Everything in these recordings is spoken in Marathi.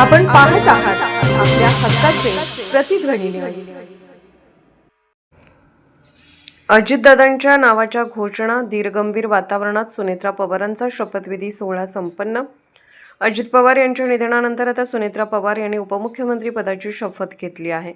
आपण पाहत आहात आपल्या हक्काचे प्रतिध्वनी न्यूज अजितदादांच्या नावाच्या घोषणा दीर्गंभीर वातावरणात सुनेत्रा पवारांचा शपथविधी सोहळा संपन्न. अजित पवार यांच्या निधनानंतर आता सुनेत्रा पवार यांनी उपमुख्यमंत्री पदाची शपथ घेतली आहे.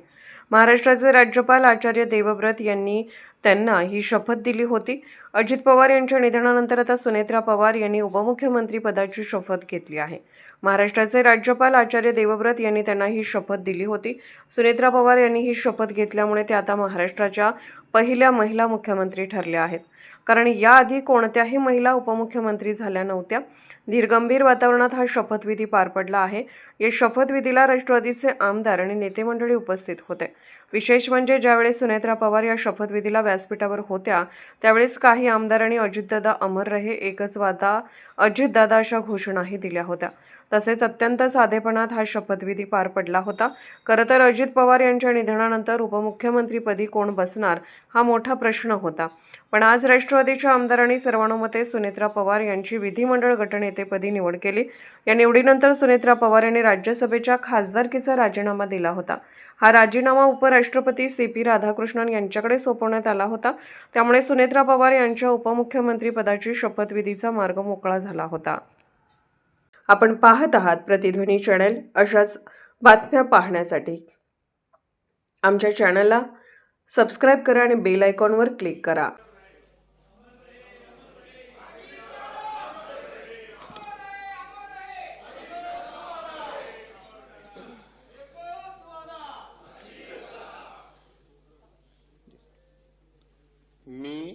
महाराष्ट्राचे राज्यपाल आचार्य देवव्रत यांनी त्यांना ही शपथ दिली होती. अजित पवार यांच्या निधनानंतर आता सुनेत्रा पवार यांनी उपमुख्यमंत्री पदाची शपथ घेतली आहे. महाराष्ट्राचे राज्यपाल आचार्य देवव्रत यांनी त्यांना ही शपथ दिली होती. सुनेत्रा पवार यांनी ही शपथ घेतल्यामुळे त्या आता महाराष्ट्राच्या पहिल्या महिला मुख्यमंत्री ठरल्या आहेत. कारण याआधी कोणत्याही महिला उपमुख्यमंत्री झाल्या नव्हत्या. धीरगंभीर वातावरणात हा शपथविधी पार पडला आहे. या शपथविधीला राष्ट्रवादीचे आमदार आणि नेते मंडळी उपस्थित होते. विशेष म्हणजे ज्यावेळेस सुनेत्रा पवार या शपथविधीला व्यासपीठावर होत्या त्यावेळेस काही आमदारांनी अजितदादा अमर रहे एकच वादा अजितदादा अशा घोषणाही दिल्या होत्या. तसेच अत्यंत साधेपणात हा शपथविधी पार पडला होता. खरं तर अजित पवार यांच्या निधनानंतर उपमुख्यमंत्रीपदी कोण बसणार हा मोठा प्रश्न होता. पण आज राष्ट्रवादीच्या आमदारांनी सर्वानुमते सुनेत्रा पवार यांची विधिमंडळ गटनेतेपदी निवड केली. या निवडीनंतर सुनेत्रा पवार यांनी राज्यसभेच्या खासदारकीचा राजीनामा दिला होता. हा राजीनामा उपराष्ट्रपती सी पी राधाकृष्णन यांच्याकडे सोपवण्यात आला होता. त्यामुळे सुनेत्रा पवार यांच्या उपमुख्यमंत्री पदाची शपथविधीचा मार्ग मोकळा झाला होता. आपण पाहत आहात प्रतिध्वनी चॅनल अशाच बातम्या पाहण्यासाठी. आमच्या चॅनलला सबस्क्राईब करा आणि बेल आयकॉनवर क्लिक करा मी